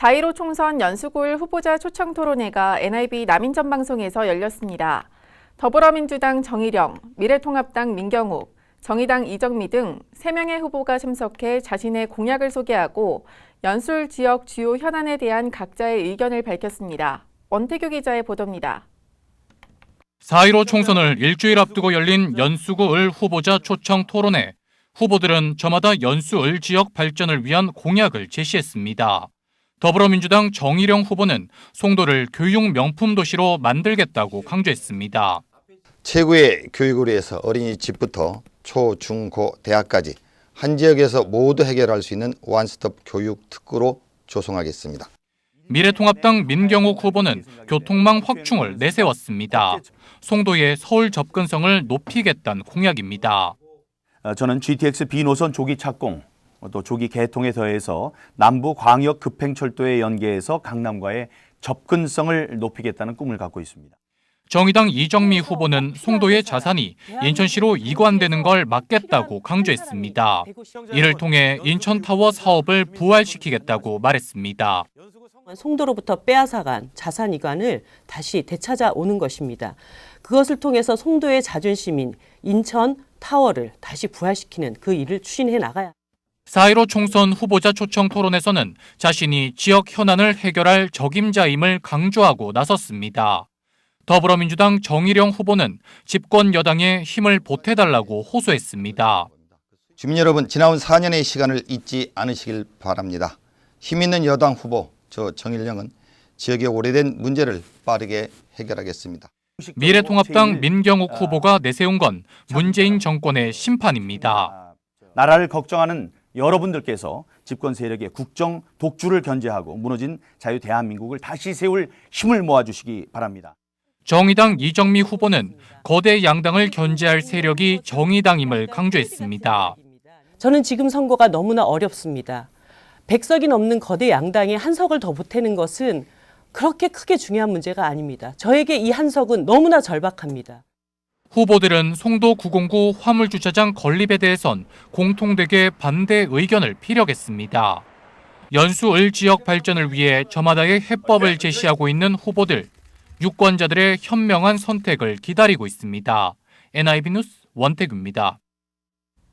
4.15 총선 연수구일 후보자 초청 토론회가 NIB 남인전 방송에서 열렸습니다. 더불어민주당 정일영, 미래통합당 민경욱, 정의당 이정미 등 3명의 후보가 참석해 자신의 공약을 소개하고 연술 지역 주요 현안에 대한 각자의 의견을 밝혔습니다. 원태규 기자의 보도입니다. 4.15 총선을 일주일 앞두고 열린 연수구 을 후보자 초청 토론회. 후보들은 저마다 연수 을 지역 발전을 위한 공약을 제시했습니다. 더불어민주당 정일영 후보는 송도를 교육 명품 도시로 만들겠다고 강조했습니다. 최고의 교육을 위해서 어린이집부터 초, 중, 고, 대학까지 한 지역에서 모두 해결할 수 있는 원스톱 교육 특구로 조성하겠습니다. 미래통합당 민경욱 후보는 교통망 확충을 내세웠습니다. 송도의 서울 접근성을 높이겠다는 공약입니다. 어, 저는 GTX B 노선 조기 착공, 또 조기 개통에 더해서 남부 광역 급행철도에 연계해서 강남과의 접근성을 높이겠다는 꿈을 갖고 있습니다. 정의당 이정미 후보는 송도의 자산이 인천시로 이관되는 걸 막겠다고 강조했습니다. 이를 통해 인천타워 사업을 부활시키겠다고 말했습니다. 송도로부터 빼앗아간 자산 이관을 다시 되찾아오는 것입니다. 그것을 통해서 송도의 자존심인 인천 타워를 다시 부활시키는 그 일을 추진해 나가야 4.15 총선 후보자 초청 토론에서는 자신이 지역 현안을 해결할 적임자임을 강조하고 나섰습니다. 더불어민주당 정일영 후보는 집권 여당에 힘을 보태달라고 호소했습니다. 주민 여러분, 지나온 4년의 시간을 잊지 않으시길 바랍니다. 힘 있는 여당 후보 저 정일영은 지역의 오래된 문제를 빠르게 해결하겠습니다. 미래통합당 민경욱 후보가 내세운 건 문재인 정권의 심판입니다. 나라를 걱정하는 여러분들께서 집권 세력의 국정 독주를 견제하고 무너진 자유 대한민국을 다시 세울 힘을 모아주시기 바랍니다. 정의당 이정미 후보는 거대 양당을 견제할 세력이 정의당임을 강조했습니다. 저는 지금 선거가 너무나 어렵습니다. 백석이 넘는 거대 양당에 한 석을 더 보태는 것은 그렇게 크게 중요한 문제가 아닙니다. 저에게 이 한 석은 너무나 절박합니다. 후보들은 송도 909 화물주차장 건립에 대해선 공통되게 반대 의견을 피력했습니다. 연수을 지역 발전을 위해 저마다의 해법을 제시하고 있는 후보들, 유권자들의 현명한 선택을 기다리고 있습니다. NIB 뉴스 원태규입니다.